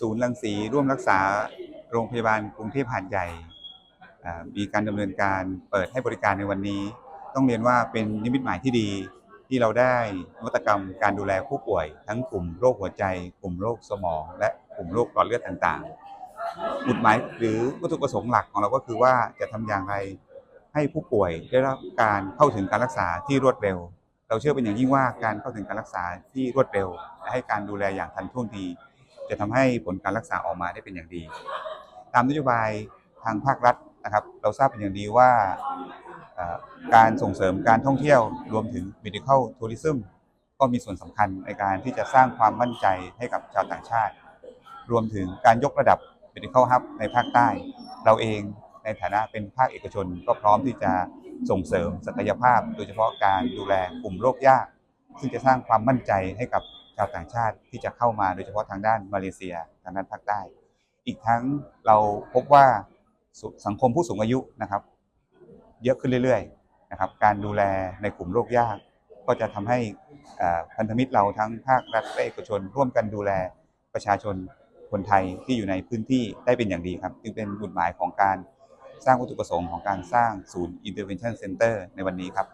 ศูนย์รังสีร่วมรักษาโรงพยาบาลกรุงเทพหาดใหญ่มีการดำเนินการเปิดให้บริการในวันนี้ ต้องเรียนว่าเป็นนิมิตหมายที่ดีที่เราได้นวัตกรรมการดูแลผู้ป่วย ทั้งกลุ่มโรคหัวใจ กลุ่มโรคสมอง และกลุ่มโรคหลอดเลือดต่างๆจุดหมายหรือวัตถุประสงค์หลักของเราก็คือว่าจะทำอย่างไรให้ผู้ป่วยได้รับการเข้าถึงการรักษาที่รวดเร็ว เราเชื่อเป็นอย่างยิ่งว่าการเข้าถึงการรักษาที่รวดเร็ว ให้การดูแลอย่างทันท่วงที จะทำให้ผลการรักษาออกมาได้เป็นอย่างดี ตามนโยบายทางภาครัฐนะครับ เราทราบเป็นอย่างดีว่าการส่งเสริมการท่องเที่ยวรวมถึง medical tourism ก็มีส่วนสำคัญในการที่จะสร้างความมั่นใจให้กับชาวต่างชาติ รวมถึงการยกระดับ medical hub ในภาคใต้ เราเองในฐานะเป็นภาคเอกชนก็พร้อมที่จะส่งเสริมศักยภาพ โดยเฉพาะการดูแลกลุ่มโรคยาก ซึ่งจะสร้างความมั่นใจให้กับาวต่างชาติที่จะเข้ามาโดยเฉพาะทางด้านมาเลเซียทางด้านภาคใต้ อีกทั้งเราพบว่าส,สังคมผู้สูงอายุนะครับ เยอะขึ้นเรื่อยๆนะครับ การดูแลในกลุ่มโรคยาก ก็จะทำให้พันธมิตรเราทั้งภาครัฐและเอกชน ร่วมกันดูแลประชาชนคนไทยที่อยู่ในพื้นที่ได้เป็นอย่างดีครับจึงเป็นจุดหมายของการสร้างวัตถุประสงค์ของการสร้างศูนย์ Intervention Center ในวันนี้ครับ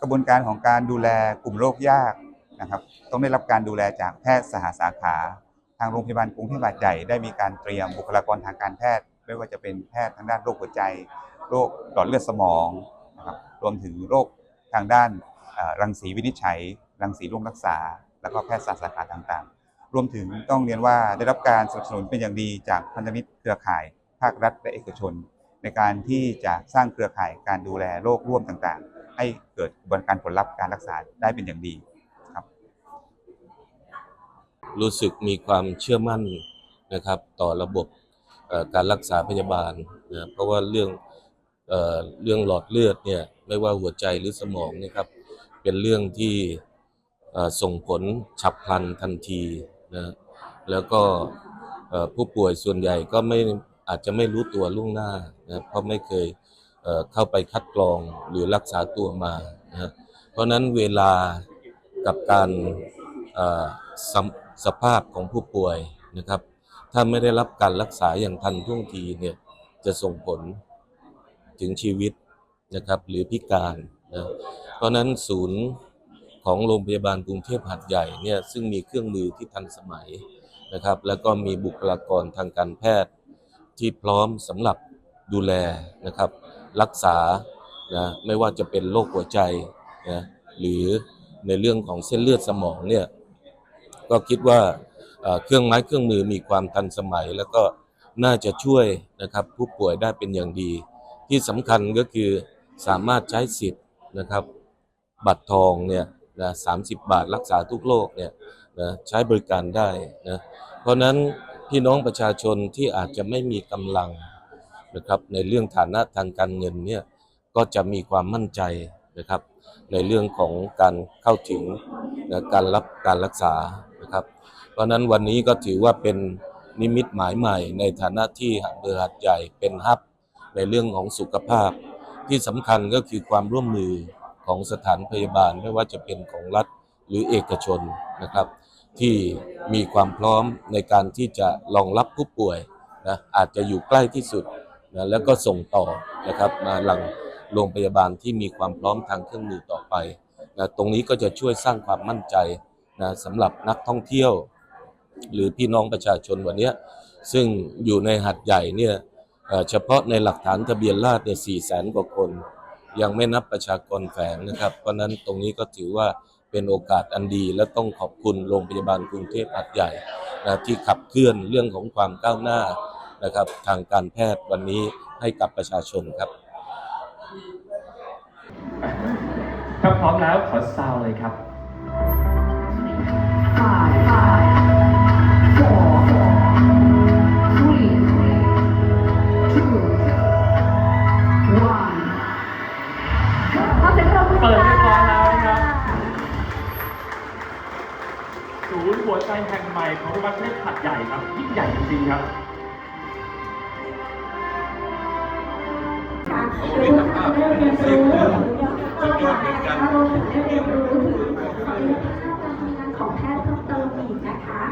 กระบวนการของการดูแลกลุ่มโรคยากนะครับ ต้องได้รับการดูแลจากแพทย์สหสาขา ทางโรงพยาบาลกรุงเทพบาดใหญ่ได้มีการเตรียมบุคลากรทางการแพทย์ไม่ว่าจะเป็นแพทย์ทางด้านโรคหัวใจ โรคหลอดเลือดสมองนะครับรวมถึงโรคทางด้านรังสีวินิจฉัย รังสีร่วมรักษา แล้วก็แพทย์สาขาต่างๆ รวมถึงต้องเรียนว่าได้รับการสนับสนุนเป็นอย่างดีจากพันธมิตรเครือข่าย ภาครัฐและเอกชน ในการที่จะสร้างเครือข่ายการดูแลโรคร่วมต่างๆ ให้เกิดกระบวนการผลลัพธ์การรักษาได้เป็นอย่างดีครับ รู้สึกมีความเชื่อมั่นนะครับต่อระบบการรักษาพยาบาลนะเพราะว่าเรื่องเออเรื่องหลอดเลือดเนี่ยไม่ว่าหัวใจหรือสมองนะครับเป็นเรื่องที่ส่งผลฉับพลันทันทีนะแล้วก็ผู้ป่วยส่วนใหญ่ก็ไม่ อาจจะไม่รู้ตัวล่วงหน้านะเพราะไม่เคยเเข้าไปคัดกรองหรือรักษาตัวมานะเพราะนั้นเวลากับการสสภาพของผู้ป่วยนะครับ ถ้าไม่ได้รับการรักษาอย่างทันท่วงทีเนี่ยจะส่งผลถึงชีวิตนะครับหรือพิการนะเพราะฉะนั้นศูนย์ของโรงพยาบาลกรุงเทพหัดใหญ่เนี่ยซึ่งมีเครื่องมือที่ทันสมัยนะครับ แล้วก็มีบุคลากรทางการแพทย์ ที่พร้อมสำหรับดูแลนะครับ รักษานะไม่ว่าจะเป็นโรคหัวใจนะหรือในเรื่องของเส้นเลือดสมองเนี่ยก็คิดว่าเครื่องไม้เครื่องมือมีความทันสมัย แล้วก็น่าจะช่วยนะครับผู้ป่วยได้เป็นอย่างดี ที่สำคัญก็คือสามารถใช้สิทธิ์นะครับ บัตรทองเนี่ยนะสาบาทรักษาทุกโรคเนี่ยนะใช้บริการได้นะเพราะนั้น พี่น้องประชาชนที่อาจจะไม่มีกำลังนะครับในเรื่องฐานะทางการเงินเนี่ยก็จะมีความมั่นใจนะครับ ในเรื่องของการเข้าถึงนะการรับการรักษานะครับ เพราะนั้นวันนี้ก็ถือว่าเป็นนิมิตหมายใหม่ในฐานะที่อำเภอหัดใหญ่เป็นฮับในเรื่องของสุขภาพ ที่สำคัญก็คือความร่วมมือของสถานพยาบาลไม่ว่าจะเป็นของรัฐหรือเอกชนนะครับ ที่มีความพร้อมในการที่จะรองรับผู้ป่วยนะอาจจะอยู่ใกล้ที่สุดนะแล้วก็ส่งต่อนะครับมาหลังโรงพยาบาลที่มีความพร้อมทางเครื่องมือต่อไปนะตรงนี้ก็จะช่วยสร้างความมั่นใจนะสำหรับนักท่องเที่ยว หรือพี่น้องประชาชนวันนี้ซึ่งอยู่ในหัดใหญ่เนี่ยเฉพาะในหลักฐานทะเบียนราษฎร์เนี่ยสี่แสนกว่าคน ยังไม่นับประชากรแฝงนะครับ เพราะนั้นตรงนี้ก็ถือว่า เป็นโอกาสอันดี และต้องขอบคุณโรงพยาบาลกรุงเทพหัดใหญ่นะที่ขับเคลื่อนเรื่องของความก้าวหน้านะครับทางการแพทย์วันนี้ให้กับประชาชนครับถ้าพร้อมแล้วขอซาวเลยครับ Five, five, นย์หัวใจแห่งใหม่ของโรงพยาบาลเทพหัดใหญ่ครับยิ่งใหญ่จริงๆครับเดี๋ยวทุกท่านจะได้เรียนรู้เราค่ะเราถึงได้เรียนรู้ถึงศักยภาพการทำงานของแพทย์เพิ่มเติมอีกนะคะ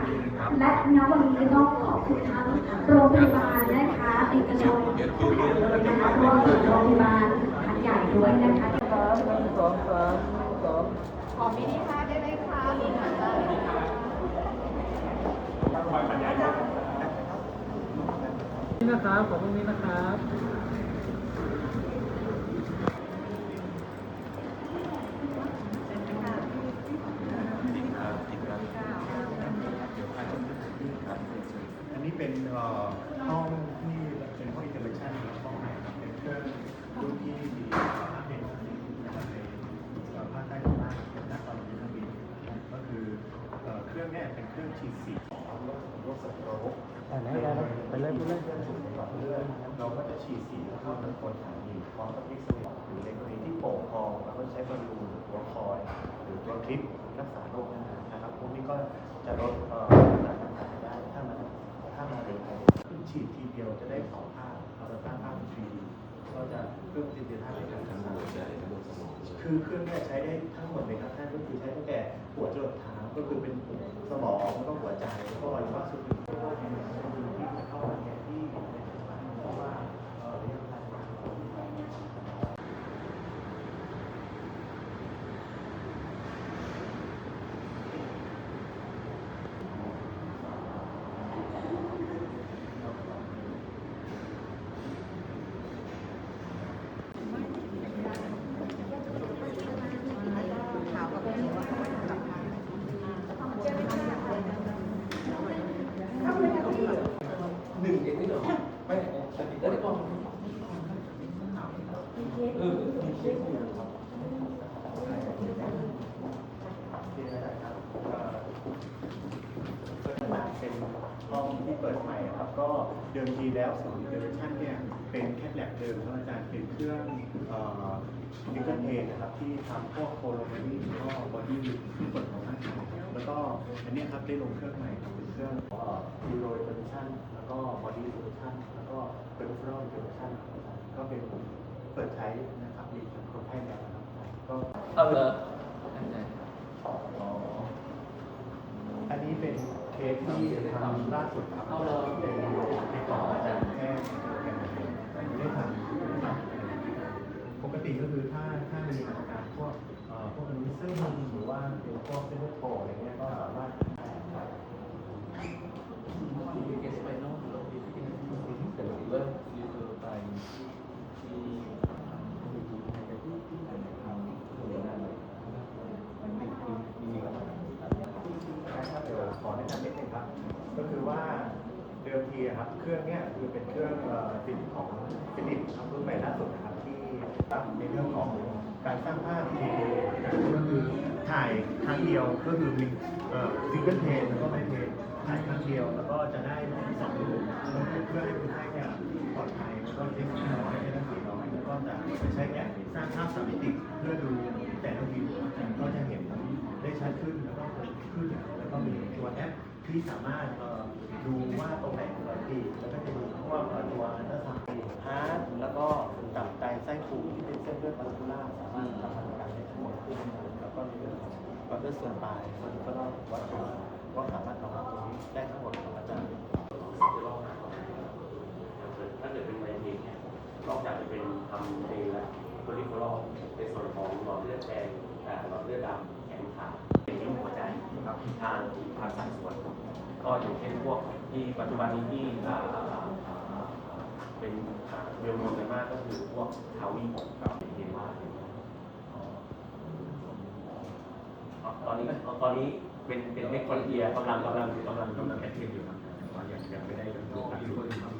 และณวันนี้ก็ต้องขอบคุณทั้งโรงพยาบาลนะคะเอกชนทุกแห่งเลยนะคะรวมถึงโรงพยาบาลหัดใหญ่ด้วยนะคะขอมินิฮาร์ทได้ไหมคะมีค่ะ นะครับขอบคุณนี้นะครับ อันนี้เป็นเอ่อห้องที่เป็นห้องอินเทอร์เนชั่นห้องใหม่ครับเป็นเครื่องรุ่นที่มีอัปเดตนะครับในเอ่อภาคใต้ตอนล่างณตอนนี้ทั้งปีก็คือเอ่อเค รื่องเนี้เป็นเครื่องฉีดสีของโรคโรคสัตว์โรคไปเลยไปเลยไปเลยเครื่องสูบหลอดเลือดเราก็จะฉีดสีเข้าทั้งคนฐานหินพร้อมกับพิกซเรย์หรือในกรณีที่โป่งพองเราก็ใช้บอลลูนหรือหัวคอย หรือตัวคลิปรักษาโรคนั้นๆนะครับ พวกนี้ก็จะลดเอ่อการรักษาได้ถ้ามันถ้ามันเร็วไปขึ้นฉีดทีเดียวจะได้สองภาพเราจะตั้งภาพฟรีก็จะเพิ่มประสิทธิภาพในการทำงาน คือเครื่องเนี้ใช้ได้ทั้งหมดเลยครับท่านก็คือใช้ตั้งแต่หัวจรดเท้า ก็คือเป็นสมองแล้วก็หัวใจแล้วก็อวัยวะส่วนอื่นที่จะเข้ามาเนี่ยที่เพราะว่าเอ่อระยะเวลา ที่นะครับเอ่อเปิดมาเป็นห้องที่ เปิดใหม่อะครับก็เดิมทีแล้วศูนเดเรชั่นเนี่ยเป็นแค่แลบเดิมครับอาจารย์เป็นเครื่องดิจิทัลเทนะครับที่ทำพวกโคโลเมนี่ก็บอดี้ที่เปิดของร่างกายแล้วก็อันนี้ครับได้ลงเครื่องใหม่ครับเป็นเครื่องยูโรเดเรชั่นแล้วก็บอดี้เดเรชั่นแล้วก็เป็นฟลอร์เดเรชั่นก็เป็นเปิดใช้นะครับมีคนไข้แล้วนะครับก็เอาเลย ว่าเป็นพวกเส้นเลือดโตอะไรเงี้ยก็สามารถนะครับเดี๋ยวขอแนะนำนิดนึงครับ ก็คือว่าเดิมทีอะครับเครื่องเนี้ยคือเป็นเครื่องฟิลิปของฟิลิปครับรุ่นใหม่ล่าสุดนะครับที่รับในเรื่องของการสร้างภาพ 3D ก็คือ ถ่ายครั้งเดียวก็คือมีซิงเกิลเทนแล้วก็ไม่เทนถ่ายครั้งเดียว แล้วก็จะได้สองรูปเพื่อให้คนไข้เนี่ยปลอดภัยแล้วก็เล็กน้อยไม่ต้องสีน้อยแล้วก็จะใช้แกะสร้างภาพสามมิติเพื่อดูแต่ละวิวก็จะเห็นได้ชัดขึ้นแล้วก็ขึ้นแล้วก็มีตัวแอปที่สามารถดูว่าตรงไหนเป็นรอยตีแล้วก็จะดูว่าตัวอันตราซาวด์ฮาร์ดแล้วก็ตับไตไส้พุงที่เป็นเส้นเลือดพาราคูล่าสามารถทำ งานได้ทั้งหมดขึ้นแล้วก็ในเรื่องของหลอดเลือดส่วนปลายมันก็ต้องวัดตัวว่าสามารถรองรับตรงนี้ได้ทั้งหมดของอาจารย์ถ้าเกิดเป็นไมเกรนเนี่ยนอกจากจะเป็นทำเองแล้วโพลิโคลอลในส่วนของหลอดเลือดแดงแต่หลอดเลือดดำแขนขาเป็นที่หัวใจนะครับทางทางสายส่วนก็อย่างเช่นพวกที่ปัจจุบันนี้ที่เป็นเวลนกันมากก็คือพวกทาวิ่งกับเฮว่า ตอนนี้ก็ตอนนี้เป็นเป็นเทคอนโลยีกำลังกำลังกำลังกำลังแอคทีฟอยู่ครับยังยังไม่ได้ลงทุนครับ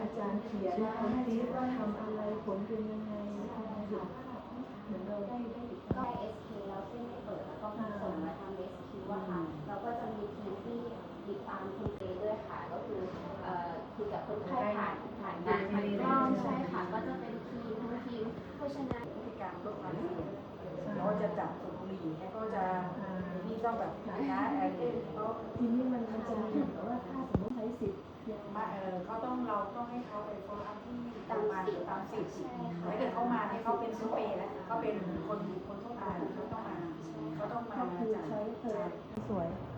อาจารย์เขียนให้ดีว่าทำอะไรผลเป็นยังไงเหมือนเราได้ได้ ก็ SK แล้วเส้นไม่เปิดแล้วก็มีส่งมาทาง SQ อะค่ะเราก็จะมีทีมที่ติดตาม คุณเอด้วยค่ะ ก็คือเอ่อคุยกับคนไข้ผ่านผ่านการผ่านกล้องใช่ค่ะ ก็จะเป็นทีมทั้งทีมเพราะฉะนั้นพฤติกรรมลดความเสี่ยงเขาจะจับสูบบุหรี่แล้วก็จะนี่ต้องแบบนะเออเขาทีนี้มันมันจะมีแบบว่าถ้าสมมติใช้สิทธิ์มาเออเขาต้องเราต้องให้เขาไปโฟล์อัพที่ตามมาตามสิทธิ์ใช่ค่ะถ้าเกิดเขามาเนี่ยเขาเป็นซูเปอร์แล้วเขาเป็นคนคนทั่วไปเขาต้องมาเขาต้องมาก็คือจ่ายใช้เธอสวยใ